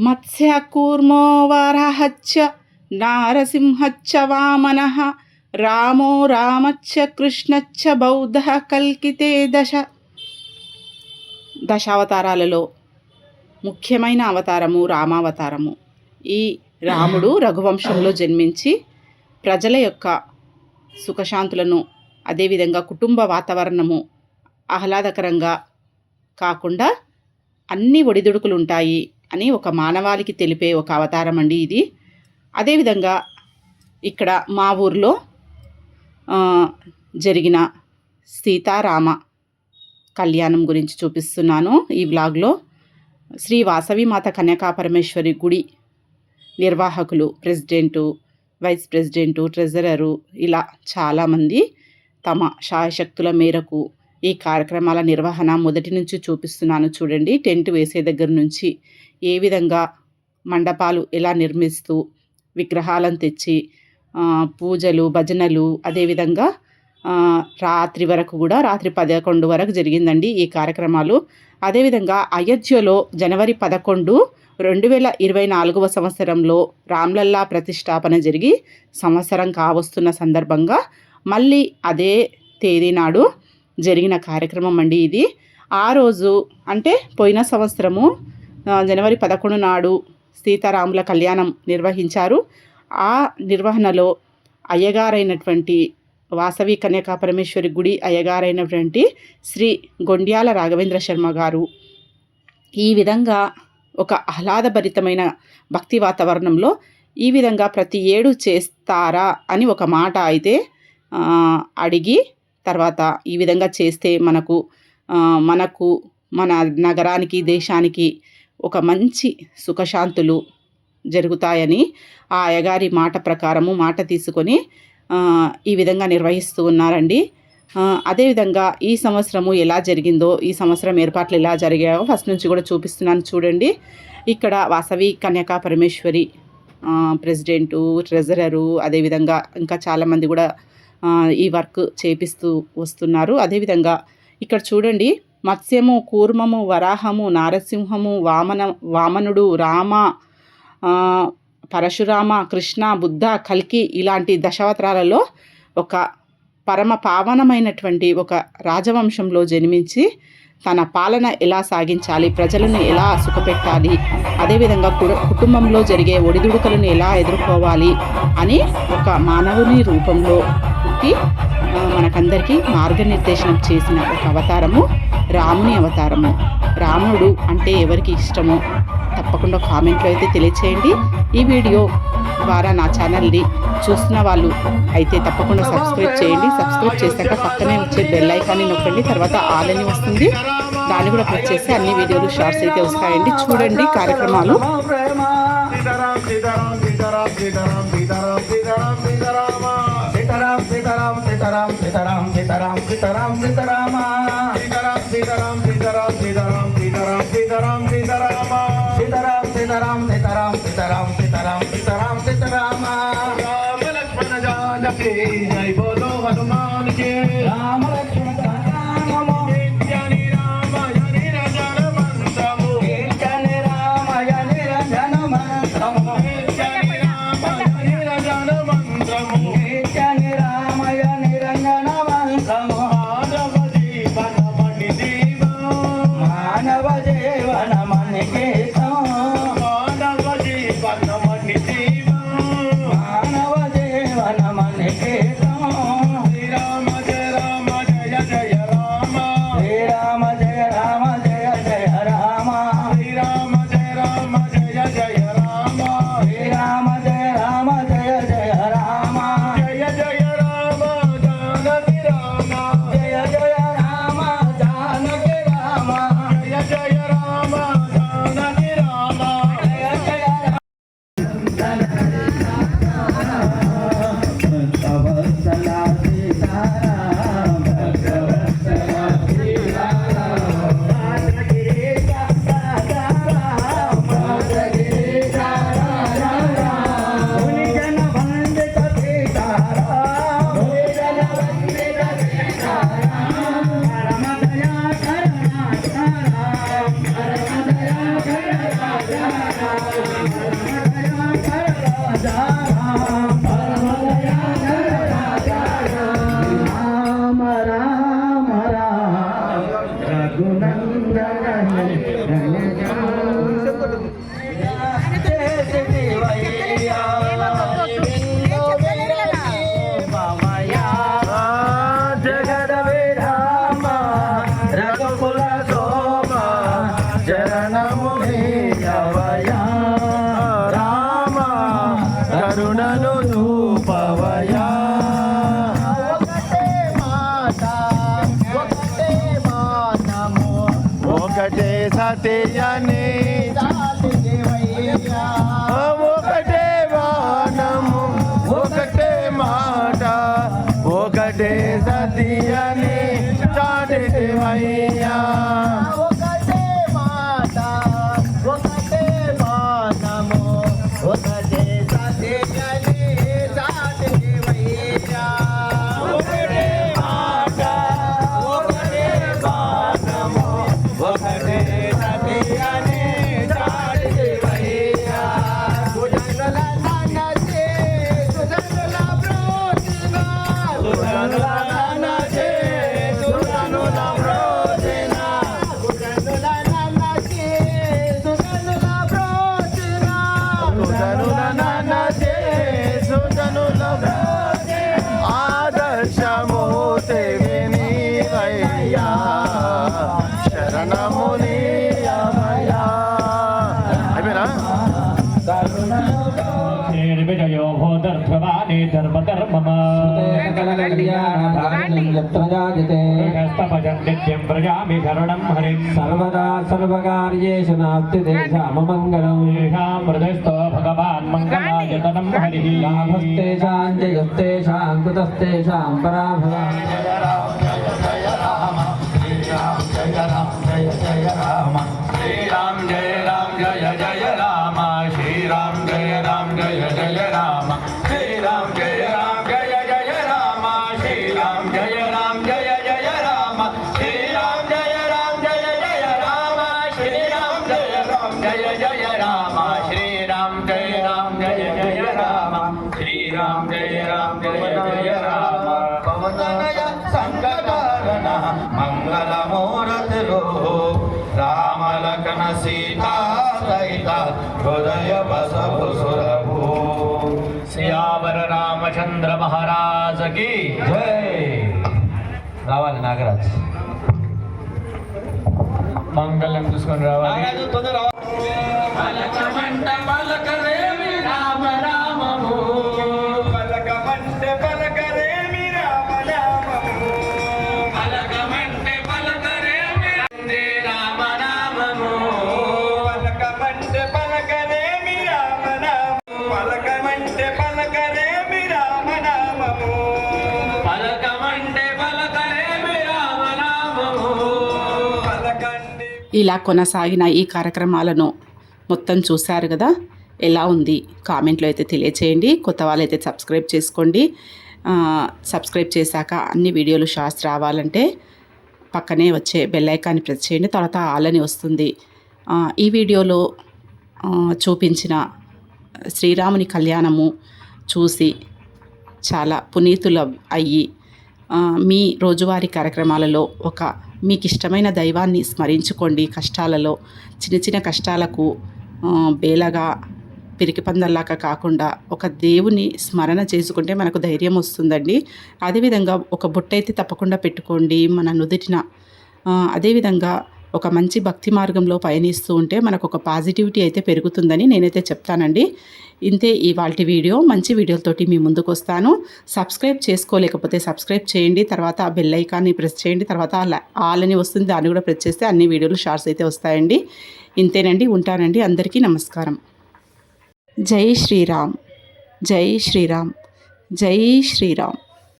మత్స్యకూర్మో వరహచ్చ నారసింహచ్చ వామన రామో రామచ్చ కృష్ణచ్చ బౌద్ధ కల్కితే దశ దశావతారాలలో ముఖ్యమైన అవతారము రామావతారము. ఈ రాముడు రఘువంశంలో జన్మించి ప్రజల యొక్క సుఖశాంతులను అదేవిధంగా కుటుంబ వాతావరణము ఆహ్లాదకరంగా కాకుండా అన్ని ఒడిదుడుకులు ఉంటాయి. అని ఒక మానవాళికి తెలిపే ఒక అవతారం అండి ఇది. అదేవిధంగా ఇక్కడ మా ఊర్లో జరిగిన సీతారామ కళ్యాణం గురించి చూపిస్తున్నాను ఈ వ్లాగ్లో. శ్రీ వాసవి మాత కన్యకా పరమేశ్వరి గుడి నిర్వాహకులు ప్రెసిడెంటు వైస్ ప్రెసిడెంటు ట్రెజరరు ఇలా చాలామంది తమ శాయశక్తుల మేరకు ఈ కార్యక్రమాల నిర్వహణ మొదటి నుంచి చూపిస్తున్నాను చూడండి. టెంట్ వేసే దగ్గర నుంచి ఏ విధంగా మండపాలు ఎలా నిర్మిస్తూ విగ్రహాలను తెచ్చి పూజలు భజనలు అదేవిధంగా రాత్రి వరకు కూడా రాత్రి పదకొండు వరకు జరిగిందండి ఈ కార్యక్రమాలు. అదేవిధంగా అయోధ్యలో జనవరి పదకొండు రెండు వేల ఇరవై నాలుగవ సంవత్సరంలో రామ్లల్లా ప్రతిష్టాపన జరిగి సంవత్సరం కావస్తున్న సందర్భంగా మళ్ళీ అదే తేదీ నాడు జరిగిన కార్యక్రమం అండి ఇది. ఆ రోజు అంటే పోయిన సంవత్సరము జనవరి పదకొండు నాడు సీతారాముల కళ్యాణం నిర్వహించారు. ఆ నిర్వహణలో అయ్యగారైనటువంటి వాసవి కన్యకా పరమేశ్వరి గుడి అయ్యగారైనటువంటి శ్రీ గొండ్యాల రాఘవేంద్ర శర్మ గారు ఈ విధంగా ఒక ఆహ్లాదభరితమైన భక్తి వాతావరణంలో ఈ విధంగా ప్రతి ఏడు చేస్తారా అని ఒక మాట అయితే అడిగి తర్వాత ఈ విధంగా చేస్తే మనకు మనకు మన నగరానికి దేశానికి ఒక మంచి సుఖశాంతులు జరుగుతాయని ఆ అయ్యగారి మాట ప్రకారము మాట తీసుకొని ఈ విధంగా నిర్వహిస్తూ ఉన్నారండి. అదేవిధంగా ఈ సంవత్సరము ఎలా జరిగిందో ఈ సంవత్సరం ఏర్పాట్లు ఎలా జరిగాయో ఫస్ట్ నుంచి కూడా చూపిస్తున్నాను చూడండి. ఇక్కడ వాసవి కన్యకా పరమేశ్వరి ప్రెసిడెంటు ట్రెజరరు అదేవిధంగా ఇంకా చాలామంది కూడా ఈ వర్క్ చేపిస్తూ వస్తున్నారు. అదేవిధంగా ఇక్కడ చూడండి మత్స్యము కూర్మము వరాహము నారసింహము వామన వామనుడు రామ పరశురామ కృష్ణ బుద్ధ కల్కి ఇలాంటి దశావతారాలలో ఒక పరమ పావనమైనటువంటి ఒక రాజవంశంలో జన్మించి తన పాలన ఎలా సాగించాలి ప్రజలను ఎలా సుఖపెట్టాలి అదేవిధంగా కుటుంబంలో జరిగే ఒడిదుడుకులను ఎలా ఎదుర్కోవాలి అని ఒక మానవుని రూపంలో పుట్టి మనకందరికీ మార్గనిర్దేశనం చేసిన ఒక అవతారము రాముని అవతారము. రాముడు అంటే ఎవరికి ఇష్టమో తప్పకుండా కామెంట్లో అయితే తెలియచేయండి. ఈ వీడియో ద్వారా నా ఛానల్ని చూస్తున్న వాళ్ళు అయితే తప్పకుండా సబ్స్క్రైబ్ చేయండి. సబ్స్క్రైబ్ చేశాక పక్కనే వచ్చే బెల్ ఐకాన్ని నొక్కండి. తర్వాత ఆల్ అని వస్తుంది. దాన్ని కూడా క్లిక్ చేసి అన్ని వీడియోలు షార్ట్స్ అయితే వస్తాయండి. చూడండి కార్యక్రమాలు. సీతారాం సీతారాం సీతారాం సీతారాం సీతారాం సీతారాం సీతారామ. సీతారాం సీతారాం సీతారాం సీతారాం సీతారాం సీతారాం సీతారామ సీతారాం సీతారాం సీతారాం సీతారాం సీతారాం సీతారాం సీతారామ సీతారాం సీతారాం సీతారాం సీతారాం సీతారాం సీతారాం సీతారామ రామ లక్ష్మణ జానకి జై బోలో హనుమాన్కి రామ లక్ష్మణ সাথে জানে। సర్వదా సర్వకార్యేషు నాస్తి దేశామమంగళం హృదయస్థో భగవాన్ మంగళాయతనం హరి. లాభస్తేషాం జయస్తేషాం కుతస్తేషాం పరాభవ. జయ రామ జయ రామ జయ జయ రామ శ్రీరామ राम जय राम जय जय राम पवनय संकटारण मंगल मूरतिरो राम लखन सीता सहित हृदय बसभु सुरभु सियावर रामचंद्र महाराज की जय రావాలి నాగరాజ్ మంగళం చూసుకొని రావాలి తొందర ఇలా కొనసాగిన ఈ కార్యక్రమాలను మొత్తం చూశారు కదా? ఎలా ఉంది? కామెంట్లో అయితే తెలియచేయండి. కొత్త వాళ్ళైతే సబ్స్క్రైబ్ చేసుకోండి. సబ్స్క్రైబ్ చేశాక అన్ని వీడియోలు షార్ట్స్ రావాలంటే పక్కనే వచ్చే బెల్ ఐకాన్ని ప్రెస్ చేయండి. తర్వాత ఆలని వస్తుంది. ఈ వీడియోలో చూపించిన శ్రీరాముని కళ్యాణము చూసి చాలా పునీతులు అయ్యి మీ రోజువారీ కార్యక్రమాలలో ఒక మీకు ఇష్టమైన దైవాన్ని స్మరించుకోండి. కష్టాలలో చిన్న చిన్న కష్టాలకు బేలగా పిరికిపందల్లాగా కాకుండా ఒక దేవుని స్మరణ చేసుకుంటే మనకు ధైర్యం వస్తుందండి. అదేవిధంగా ఒక బొట్టు అయితే తప్పకుండా పెట్టుకోండి. మన నుదుటిన అదేవిధంగా ఒక మంచి భక్తి మార్గంలో పయనిస్తూ ఉంటే మనకు ఒక పాజిటివిటీ అయితే పెరుగుతుందని నేనైతే చెప్తానండి. ఇంతే ఇవాళ వీడియో. మంచి వీడియోలతోటి మీ ముందుకు వస్తాను సబ్స్క్రైబ్ చేసుకోలేకపోతే సబ్స్క్రైబ్ చేయండి. తర్వాత ఆ బెల్ ఐకాన్ని ప్రెస్ చేయండి. తర్వాత ఆల్ అని వస్తుంది. దాన్ని కూడా ప్రెస్ చేస్తే అన్ని వీడియోలు షార్ట్స్ అయితే వస్తాయండి. ఇంతేనండి. ఉంటానండి. అందరికీ నమస్కారం. జై శ్రీరామ్. జై శ్రీరామ్. జై శ్రీరామ్.